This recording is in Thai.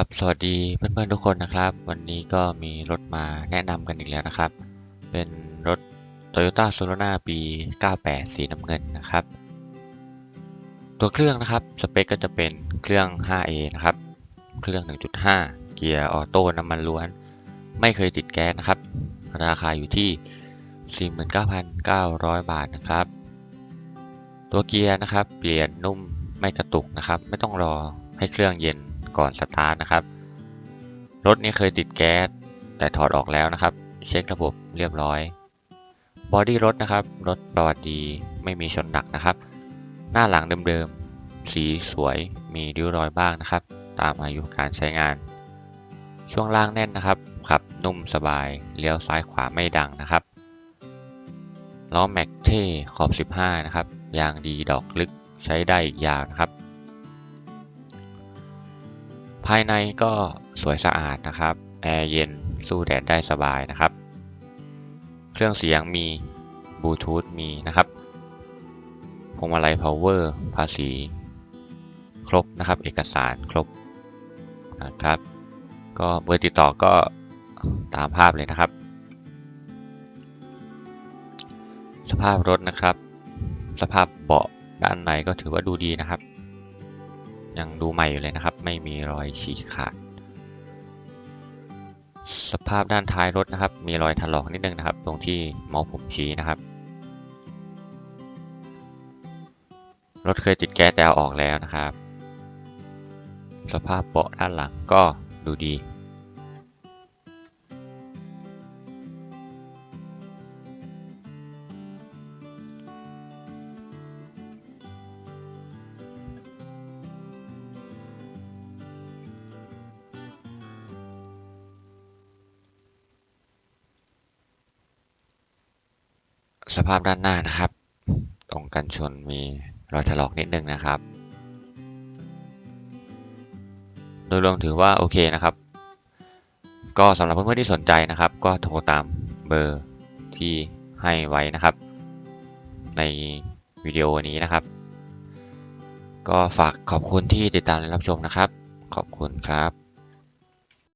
ครับ สวัสดีเพื่อนๆทุกคนนะครับ วันนี้ก็มีรถมาแนะนำกันอีกแล้วนะครับ เป็นรถ Toyota s o l o n a ปี 98 สีน้ำเงินนะครับ ตัวเครื่องนะครับ สเปคก็จะเป็นเครื่อง 5A นะครับ เครื่อง 1.5 เกียร์ออโต้น้ำมันล้วน ไม่เคยติดแก๊สนะครับ ราคาอยู่ที่ 49,900 บาทนะครับ ตัวเกียร์นะครับ เปลี่ยนนุ่มไม่กระตุกนะครับ ไม่ต้องรอให้เครื่องเย็น ก่อนสตาร์ทนะครับ รถนี้เคยติดแก๊สแต่ถอดออกแล้วนะครับ เช็คระบบเรียบร้อย บอดี้รถนะครับ รถประวัติดีไม่มีชนหนักนะครับ หน้าหลังเดิมๆ สีสวยมีริ้วรอยบ้างนะครับ ตามอายุการใช้งาน ช่วงล่างแน่นนะครับ ขับนุ่มสบาย เลี้ยวซ้ายขวาไม่ดังนะครับ ล้อแม็กเท่ขอบ 15 นะครับ ยางดีดอกลึกใช้ได้อีกยาวนะครับ ภายในก็สวยสะอาดนะครับ แอร์เย็นสู้แดดได้สบายนะครับ เครื่องเสียงมีบลูทูธมีนะครับพวงมาลัย power ภาษี ครบนะครับ เอกสารครบนะครับ ก็เบอร์ติดต่อก็ตามภาพเลยนะครับ สภาพรถนะครับ สภาพเบาะด้านในก็ถือว่าดูดีนะครับ ยังดูใหม่อยู่เลยนะครับ ไม่มีรอยฉีกขาด สภาพด้านท้ายรถนะครับ มีรอยถลอกนิดนึงนะครับ ตรงที่เมาส์ผมชี้นะครับ รถเคยติดแก๊สแต่เอาออกแล้วนะครับ สภาพเบาะด้านหลังก็ดูดี สภาพด้านหน้านะครับ ตรงกันชนมีรอยถลอกนิดนึงนะครับ โดยรวมถือว่าโอเคนะครับ ก็สำหรับเพื่อนๆที่สนใจนะครับ ก็โทรตามเบอร์ที่ให้ไว้นะครับ ในวิดีโอนี้นะครับ ก็ฝากขอบคุณที่ติดตามและรับชมนะครับ ขอบคุณครับ